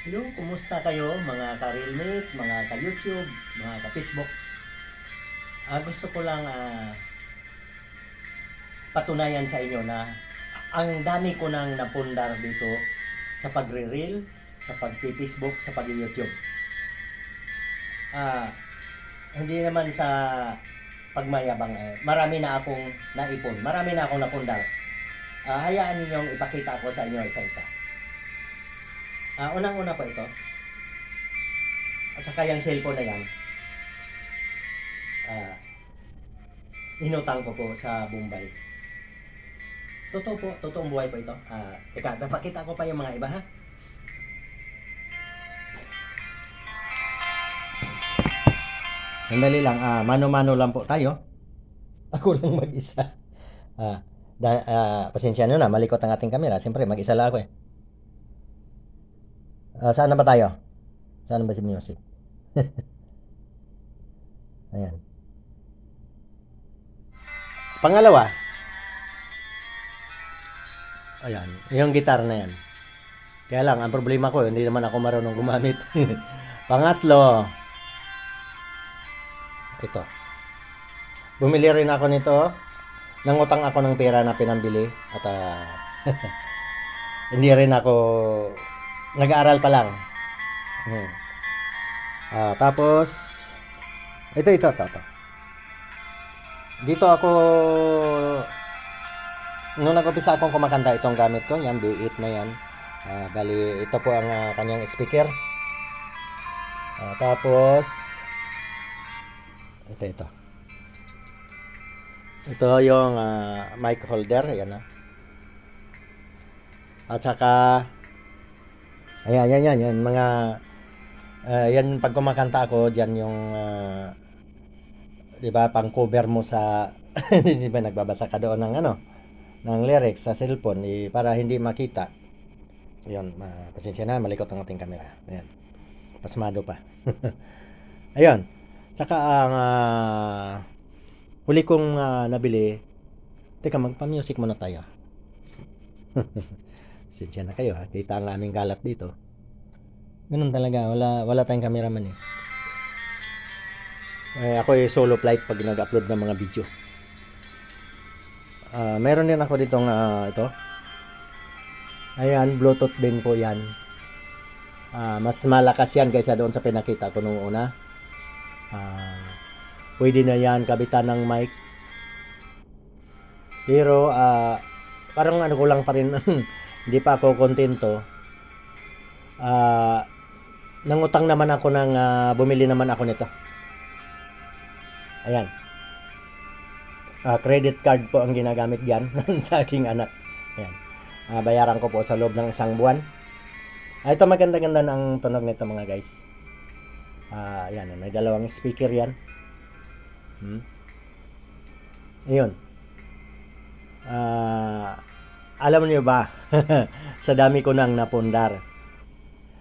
Hello, kumusta kayo mga ka-realmate, mga ka-YouTube, mga ka-Facebook? Ah, gusto ko lang ah, patunayan sa inyo na ang dami ko nang napundar dito sa pagre-reel, sa pag-Facebook, sa pag-YouTube. Ah, hindi naman sa pagmayabang eh. Marami na akong naipon. Marami na akong napundar. Ah, hayaan ninyong ipakita ko sa inyo isa-isa. Ah, unang-una po ito. At saka yung cellphone na yan. Ah, inutang ko po sa Bombay. Totoo po, totoong buhay po ito. Ah, teka, napakita ko pa yung mga iba ha. Sandali lang, ah, mano-mano lang po tayo. Ako lang mag-isa. Ah, da, ah, pasensya nyo na, malikot ang ating camera. Siyempre, mag-isa lang ako eh. Ah, saan na ba tayo? Saan ba si music? Ayan. Pangalawa. Ayan, yung gitar na yan. Kaya lang, ang problema ko, hindi naman ako marunong gumamit. Pangatlo. Ito. Bumili rin ako nito. Nangutang ako ng pera na pinambili. At ah, hindi rin ako nag-aaral pa lang. Hmm. Ah, tapos ito ito ito, ito. Dito ako nung nag-umpisa akong kumakanta itong gamit ko, yan B8 na yan. Ah, bali ito po ang ah, kanyang speaker. Ah, tapos ito ito. Ito yung ah, mic holder, yan na. At saka Ayan, yan, yan, yan. Mga, ah, yan, pag kumakanta ako, dyan yung, ah, di ba, pang cover mo sa, di ba, nagbabasa ka doon ng, ano, ng lyrics sa cellphone, eh, para hindi makita. Ayun, ma pasensya na, malikot ang ating camera. Ayan. Pasmado pa. Ayun. Tsaka ang, ah, huli kong ah, nabili, teka, magpa-music muna tayo. Pasensya na kayo ha. Kita ang aming kalat dito. Ganun talaga. Wala, wala tayong cameraman eh. eh ako yung solo flight pag nag-upload ng mga video. Ah, meron din ako ditong ah, ito. Ayan, Bluetooth din po yan. Ah, mas malakas yan kaysa doon sa pinakita ko nung una. Ah, pwede na yan kabitan ng mic. Pero ah, parang ano ko lang pa rin hindi pa ako kontento. Ah, nangutang naman ako ng ah, bumili naman ako nito. Ayan. Ah, credit card po ang ginagamit diyan sa aking anak. Ayan. Ah, bayaran ko po sa loob ng isang buwan. Ah, ito maganda-ganda ang tunog nito mga guys. Ah, ayan, may dalawang speaker 'yan. Hmm. Ayun. Ah, alam niyo ba, sa dami ko nang napundar,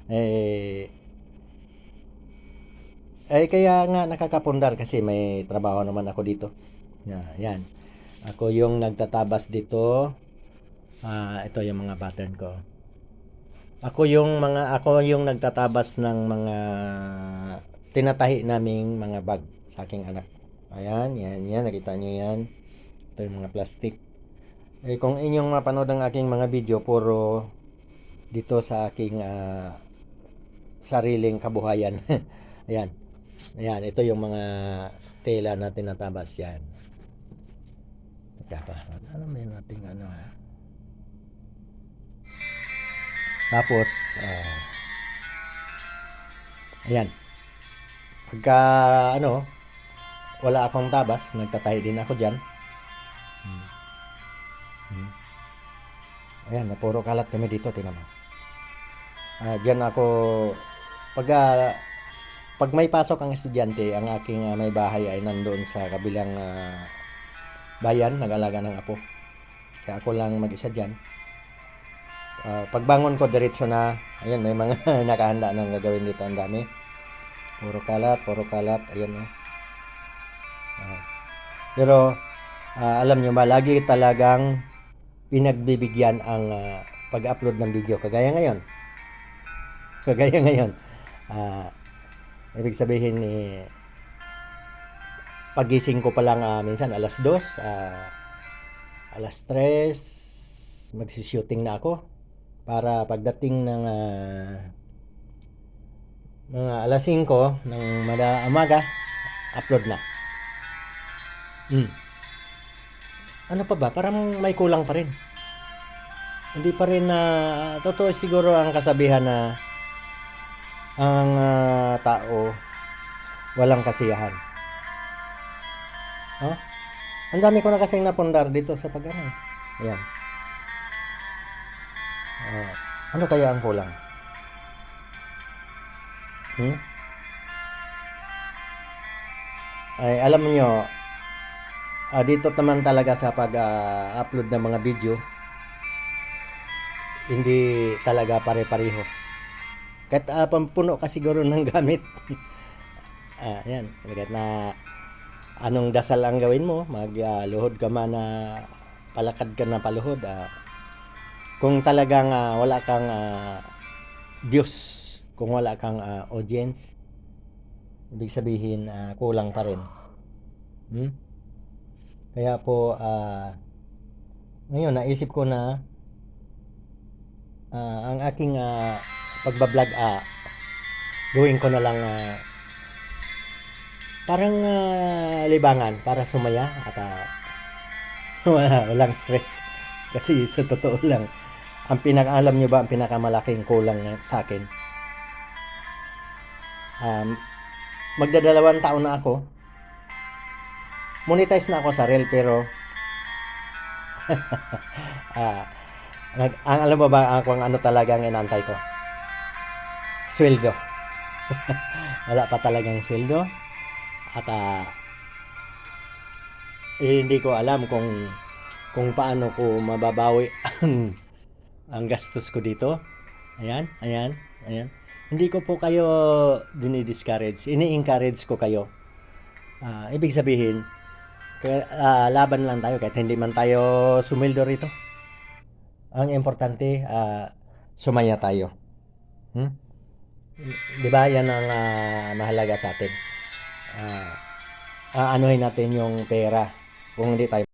eh, eh kaya nga nakakapundar kasi may trabaho naman ako dito. Na, yan. Ako yung nagtatabas dito. Ah, ito yung mga pattern ko. Ako yung mga ako yung nagtatabas ng mga tinatahi naming mga bag sa aking anak. Ayan, yan, yan, nakita nyo yan. Ito yung mga plastic. Eh, kung inyong mapanood ang aking mga video, puro dito sa aking ah, sariling kabuhayan. Ayan. Ayan, ito yung mga tela na tinatabas yan. Teka pa. Ano may nating ano ha? Tapos, ah, ayan. Pagka, ano, wala akong tabas, nagtatahi din ako dyan. Hmm. Hmm. Ayan, na puro kalat kami dito, tinan mo. Ah, diyan ako pag ah, pag may pasok ang estudyante, ang aking ah, may bahay ay nandoon sa kabilang ah, bayan, nag-alaga ng apo. Kaya ako lang mag-isa diyan. Ah, pagbangon ko diretso na, ayan may mga nakahanda nang gagawin dito ang dami. Puro kalat, puro kalat, ayan oh. Ah. pero ah, alam nyo ba, lagi talagang pinagbibigyan ang ah, pag-upload ng video kagaya ngayon Kagaya ngayon. Ah, ibig sabihin eh, pagising ko pa lang ah, minsan alas 2, ah, alas 3, magsi-shooting na ako para pagdating ng ah, mga alas 5 ng umaga, upload na. Hmm. Ano pa ba? Parang may kulang pa rin. Hindi pa rin na totoo siguro ang kasabihan na ang ah, tao walang kasiyahan. Oh? Ang dami ko na kasing napundar dito sa pag ano. Ayan. Ah, ano kaya ang kulang? Hmm? Ay, alam niyo, ah, dito naman talaga sa pag-upload ng mga video, hindi talaga pare-pareho. Kahit ah, pampuno ka siguro ng gamit. ah, yan. Kahit na anong dasal ang gawin mo, magluhod ka man na palakad ka na paluhod. ah, kung talagang ah, wala kang ah, Diyos, kung wala kang ah, audience, ibig sabihin ah, kulang pa rin. Hmm? Kaya po, ah, ngayon naisip ko na ah, ang aking ah, pagbablog, ah, gawin ko na lang ah, parang ah, libangan para sumaya at wala, walang stress. Kasi sa totoo lang, ang pinaka alam nyo ba ang pinakamalaking kulang sa akin? Um, magdadalawang taon na ako. Monetize na ako sa reel pero ah, nag- ang alam mo ba ang ano talaga ang inantay ko? Sweldo. Wala pa talagang sweldo. At ah, eh, hindi ko alam kung kung paano ko mababawi ang, ang gastos ko dito. Ayan, ayan, ayan. Hindi ko po kayo dinidiscourage. Ini-encourage ko kayo. Ah, ibig sabihin, kaya, ah, laban lang tayo kahit hindi man tayo sumildo rito. Ang importante, ah, sumaya tayo. Hmm? Di ba? Yan ang ah, mahalaga sa atin. Ah, aanuhin natin yung pera kung hindi tayo